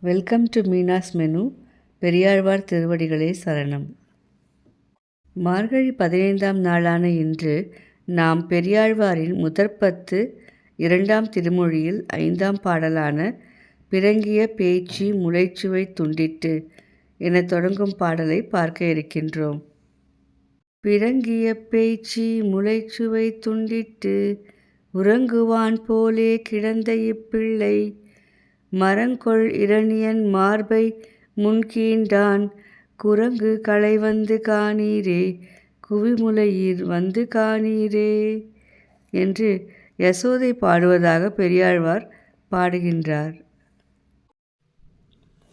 Welcome to Meena's menu Periyazhwar திருவடிகளே சரணம். மார்கழி பதினைந்தாம் நாளான இன்று நாம் பெரியாழ்வாரின் முதற்பத்து இரண்டாம் திருமொழியில் ஐந்தாம் பாடலான பிறங்கிய பேச்சு முளைச்சுவை துண்டிட்டு என தொடங்கும் பாடலை பார்க்க இருக்கின்றோம். பிறங்கிய பேச்சு முளைச்சுவை துண்டிட்டு உறங்குவான் போலே கிடந்த இப்பிள்ளை மரங்கொள் இரணியன் மார்பை முன்கீண்டான் குரங்கு களை வந்து காணீரே குவிமுலையீர் வந்து காணீரே என்று யசோதை பாடுவதாக பெரியாழ்வார் பாடுகின்றார்.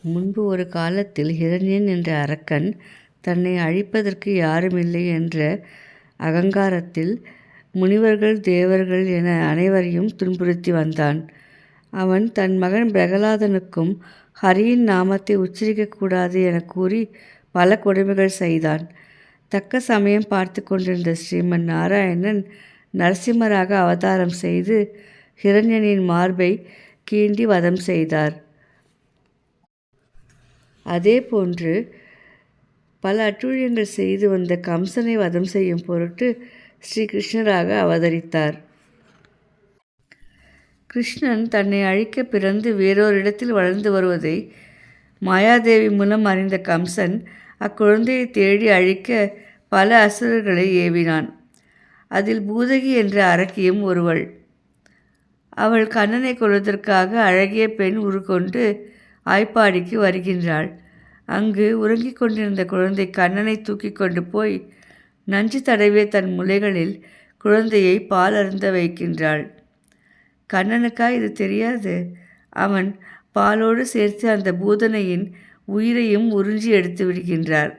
முன்பு ஒரு காலத்தில் ஹிரண்யன் என்ற அரக்கன் தன்னை அழிப்பதற்கு யாருமில்லை என்ற அகங்காரத்தில் முனிவர்கள் தேவர்கள் என அனைவரையும் துன்புறுத்தி வந்தான். அவன் தன் மகன் பிரகலாதனுக்கும் ஹரியின் நாமத்தை உச்சரிக்கக்கூடாது என கூறி பல கொடுமைகள் செய்தான். தக்க சமயம் பார்த்து கொண்டிருந்த ஸ்ரீமன் நாராயணன் நரசிம்மராக அவதாரம் செய்து ஹிரண்யனின் மார்பை கீண்டி வதம் செய்தார். அதே போன்று பல அட்டுழியங்கள் செய்து வந்த கம்சனை வதம் செய்யும் பொருட்டு ஸ்ரீகிருஷ்ணராக அவதரித்தார். கிருஷ்ணன் தன்னை அழிக்க பிறந்து வேறொரு இடத்தில் வளர்ந்து வருவதை மாயாதேவி மூலம் அறிந்த கம்சன் அக்குழந்தையை தேடி அழிக்க பல அசுரர்களை ஏவினான். அதில் பூதகி என்ற அரக்கியும் ஒருவள். அவள் கண்ணனை கொள்வதற்காக அழகிய பெண் உருக்கொண்டு ஆய்ப்பாடிக்கு வருகின்றாள். அங்கு உறங்கிக் கொண்டிருந்த குழந்தை கண்ணனை தூக்கி கொண்டு போய் நஞ்சு தடவிய தன் முலைகளில் குழந்தையை பால் அருந்த வைக்கின்றாள். கண்ணனுக்கா இது தெரியாது? அவன் பாலோடு சேர்த்து அந்த பூதனையின் உயிரையும் உறிஞ்சி எடுத்து விடுகின்றார்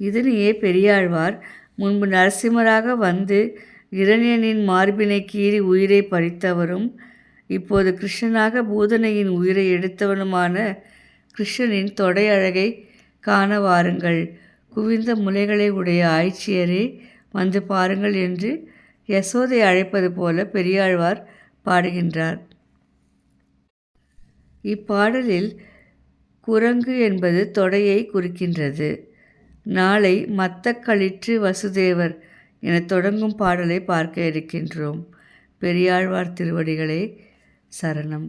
இதனையே பெரியாழ்வார் முன்பு நரசிம்மராக வந்து இரணியனின் மார்பினை கீறி உயிரை பறித்தவரும் இப்போது கிருஷ்ணனாக பூதனையின் உயிரை எடுத்தவனுமான கிருஷ்ணனின் தொடை அழகை காண வாருங்கள். குவிந்த முலைகளை உடைய ஆய்ச்சியரே வந்து பாருங்கள் என்று யசோதை அழைப்பது போல பெரியாழ்வார் பாடுகின்றார். இப்பாடலில் குரங்கு என்பது தொடையை குறிக்கின்றது. நாளை மத்த களிற்று வசுதேவர் என தொடங்கும் பாடலை பார்க்க இருக்கின்றோம். பெரியாழ்வார் திருவடிகளே சரணம்.